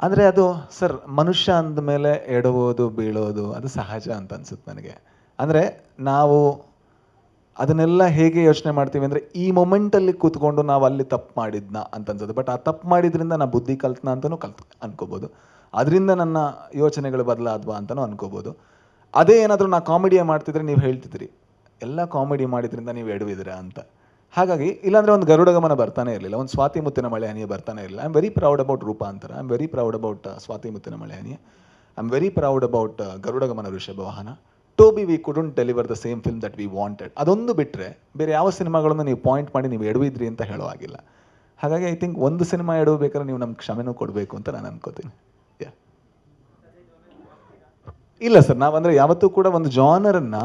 ಅಂದರೆ ಅದು, ಸರ್, ಮನುಷ್ಯ ಅಂದಮೇಲೆ ಎಡುವುದು, ಬೀಳೋದು, ಅದು ಸಹಜ ಅಂತ ಅನ್ಸುತ್ತೆ ನನಗೆ. ಅಂದರೆ ನಾವು ಅದನ್ನೆಲ್ಲ ಹೇಗೆ ಯೋಚನೆ ಮಾಡ್ತೀವಿ ಅಂದರೆ, ಈ ಮೊಮೆಂಟಲ್ಲಿ ಕೂತ್ಕೊಂಡು ನಾವು ಅಲ್ಲಿ ತಪ್ಪು ಮಾಡಿದ್ನ ಅಂತ ಅನ್ಸುತ್ತೆ. ಬಟ್ ಆ ತಪ್ಪು ಮಾಡಿದ್ರಿಂದ ನಾ ಬುದ್ಧಿ ಕಲ್ತ್ನ ಅಂತಲೂ ಕಲ್ತ್, ಅನ್ಕೋಬೋದು. ಅದರಿಂದ ನನ್ನ ಯೋಚನೆಗಳು ಬದಲಾದ್ವಾ ಅಂತಲೂ ಅನ್ಕೋಬೋದು. ಅದೇ ಏನಾದರೂ ನಾ ಕಾಮಿಡಿಯೇ ಮಾಡ್ತಿದ್ರೆ ನೀವು ಹೇಳ್ತಿದ್ರಿ, ಎಲ್ಲ ಕಾಮಿಡಿ ಮಾಡಿದ್ರಿಂದ ನೀವು ಎಡವಿದ್ದೀರಾ? ಅಂತ. ಹಾಗಾಗಿ ಇಲ್ಲಾಂದ್ರೆ ಒಂದು ಗರುಡಗಮನ ಬರ್ತಾನೆ ಇರಲಿಲ್ಲ, ಒಂದು ಸ್ವಾತಿ ಮುತ್ತಿನ ಮಳೆ ಹನಿಯ ಬರ್ತಾನೆ ಇರಲಿಲ್ಲ. I am very proud about Roopantara. I am very proud about Swathi ಮುತ್ತಿನ ಮಳೆ ಹನಿಯ. I am very proud about Garudagamana Rishabhavahana Rishabha Vahana. Toby we couldn't deliver the same film that we wanted ಅದೊಂದು ಬಿಟ್ಟರೆ ಬೇರೆ ಯಾವ ಸಿನಿಮಾಗಳನ್ನು ನೀವು point ಮಾಡಿ ನೀವು ಎಡವಿದ್ರಿ ಅಂತ ಹೇಳೋ ಆಗಿಲ್ಲ ಹಾಗಾಗಿ ಐ ಥಿಂಕ್ ಒಂದು ಸಿನಿಮಾ ಎಡಬೇಕಾದ್ರೆ ನೀವು ನಮ್ಗೆ ಕ್ಷಮೆನೂ ಕೊಡಬೇಕು ಅಂತ ನಾನು ಅನ್ಕೋತೀನಿ. ಇಲ್ಲ ಸರ್, ನಾವಂದರೆ ಯಾವತ್ತೂ ಕೂಡ ಒಂದು ಜಾನರನ್ನು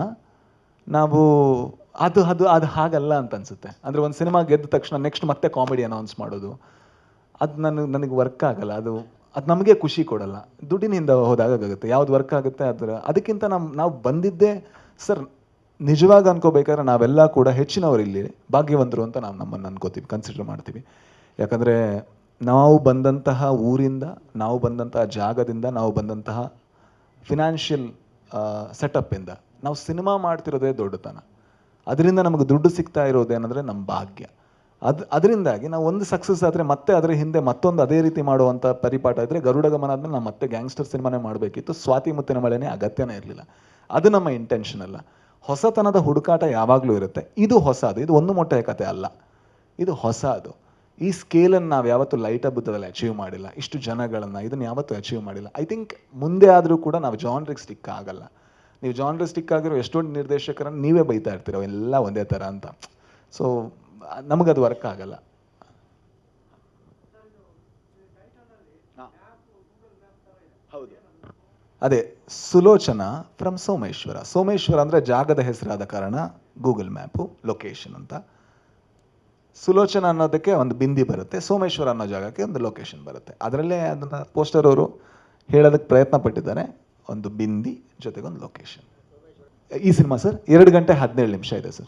ನಾವು ಅದು ಅದು ಅದು ಹಾಗಲ್ಲ ಅಂತ ಅನ್ಸುತ್ತೆ. ಅಂದ್ರೆ ಒಂದು ಸಿನಿಮಾ ಗೆದ್ದ ತಕ್ಷಣ ನೆಕ್ಸ್ಟ್ ಮತ್ತೆ ಕಾಮಿಡಿ ಅನೌನ್ಸ್ ಮಾಡೋದು. ಅದು ನನಗೆ ನನಗೆ ವರ್ಕ್ ಆಗಲ್ಲ. ಅದು ಅದು ನಮಗೆ ಖುಷಿ ಕೊಡಲ್ಲ. ದುಡ್ಡಿನಿಂದ ಹೋದಾಗ ಆಗುತ್ತೆ ಯಾವ್ದು ವರ್ಕ್ ಆಗುತ್ತೆ ಅದರ, ಅದಕ್ಕಿಂತ ನಮ್ಮ ನಾವು ಬಂದಿದ್ದೇ, ಸರ್, ನಿಜವಾಗಿ ಅನ್ಕೋಬೇಕಾದ್ರೆ ನಾವೆಲ್ಲ ಕೂಡ ಹೆಚ್ಚಿನವರು ಇಲ್ಲಿ, ಭಾಗ್ಯವಂತರು ಅಂತ ನಾವು ನಮ್ಮನ್ನು ಅನ್ಕೋತೀವಿ ಕನ್ಸಿಡರ್ ಮಾಡ್ತೀವಿ. ಯಾಕಂದರೆ ನಾವು ಬಂದಂತಹ ಊರಿಂದ, ನಾವು ಬಂದಂತಹ ಜಾಗದಿಂದ, ನಾವು ಬಂದಂತಹ ಫಿನಾನ್ಷಿಯಲ್ ಸೆಟಪ್ಪಿಂದ ನಾವು ಸಿನಿಮಾ ಮಾಡ್ತಿರೋದೇ ದೊಡ್ಡತನ. ಅದರಿಂದ ನಮಗೆ ದುಡ್ಡು ಸಿಗ್ತಾ ಇರೋದೇನೆಂದರೆ ನಮ್ಮ ಭಾಗ್ಯ. ಅದು, ಅದರಿಂದಾಗಿ ನಾವು ಒಂದು ಸಕ್ಸಸ್ ಆದರೆ ಮತ್ತೆ ಅದರ ಹಿಂದೆ ಮತ್ತೊಂದು ಅದೇ ರೀತಿ ಮಾಡುವಂಥ ಪರಿಪಾಠ ಇದ್ದರೆ ಗರುಡ ಗಮನ ಆದಮೇಲೆ ನಾವು ಮತ್ತೆ ಗ್ಯಾಂಗ್ಸ್ಟರ್ ಸಿನಿಮಾನೇ ಮಾಡಬೇಕಿತ್ತು. ಸ್ವಾತಿ ಮುತ್ತಿನ ಮಳೆನೇ ಅಗತ್ಯನೇ ಇರಲಿಲ್ಲ. ಅದು ನಮ್ಮ ಇಂಟೆನ್ಷನ್ ಅಲ್ಲ. ಹೊಸತನದ ಹುಡುಕಾಟ ಯಾವಾಗಲೂ ಇರುತ್ತೆ. ಇದು ಹೊಸದು. ಇದು ಒಂದು ಮೊಟ್ಟೆಯ ಕತೆ ಅಲ್ಲ. ಇದು ಹೊಸ ಅದು ಈ ಸ್ಕೇಲನ್ನು ನಾವು ಯಾವತ್ತೂ ಲೈಟ್ ಹಬ್ಬದಲ್ಲಿ ಅಚೀವ್ ಮಾಡಿಲ್ಲ. ಇಷ್ಟು ಜನಗಳನ್ನು ಇದನ್ನು ಯಾವತ್ತೂ ಅಚೀವ್ ಮಾಡಿಲ್ಲ. ಐ ಥಿಂಕ್ ಮುಂದೆ ಆದರೂ ಕೂಡ ನಾವು ಜಾನ್ರಿಗೆ ಸ್ಟಿಕ್ ಆಗಲ್ಲ. ನೀವು ಜಾನ್ ಸ್ಟಿಕ್ ಆಗಿರೋ ಎಷ್ಟೊಂದು ನಿರ್ದೇಶಕರನ್ನು ನೀವೇ ಬೈತಾ ಇರ್ತೀರ ಎಲ್ಲ ಒಂದೇ ಥರ ಅಂತ. ಸೊ ನಮಗದು ವರ್ಕ್ ಆಗಲ್ಲ. ಹೌದು. ಅದೇ ಸುಲೋಚನ ಫ್ರಮ್ ಸೋಮೇಶ್ವರ. ಸೋಮೇಶ್ವರ ಅಂದರೆ ಜಾಗದ ಹೆಸರಾದ ಕಾರಣ ಗೂಗಲ್ ಮ್ಯಾಪು ಲೊಕೇಶನ್ ಅಂತ. ಸುಲೋಚನ ಅನ್ನೋದಕ್ಕೆ ಒಂದು ಬಿಂದಿ ಬರುತ್ತೆ ಸೋಮೇಶ್ವರ ಅನ್ನೋ ಜಾಗಕ್ಕೆ ಒಂದು ಲೊಕೇಶನ್ ಬರುತ್ತೆ. ಅದರಲ್ಲೇ ಅದನ್ನು ಪೋಸ್ಟರ್ ಅವರು ಹೇಳೋದಕ್ಕೆ ಪ್ರಯತ್ನ ಪಟ್ಟಿದ್ದಾರೆ. ಒಂದು ಬಿಂದಿ ಜೊತೆಗೊಂದು ಲೊಕೇಶನ್ ಈ ಸಿನಿಮಾ ಸರ್ ಎರಡು ಗಂಟೆ ಹದಿನೇಳು ನಿಮಿಷ ಇದೆ ಸರ್.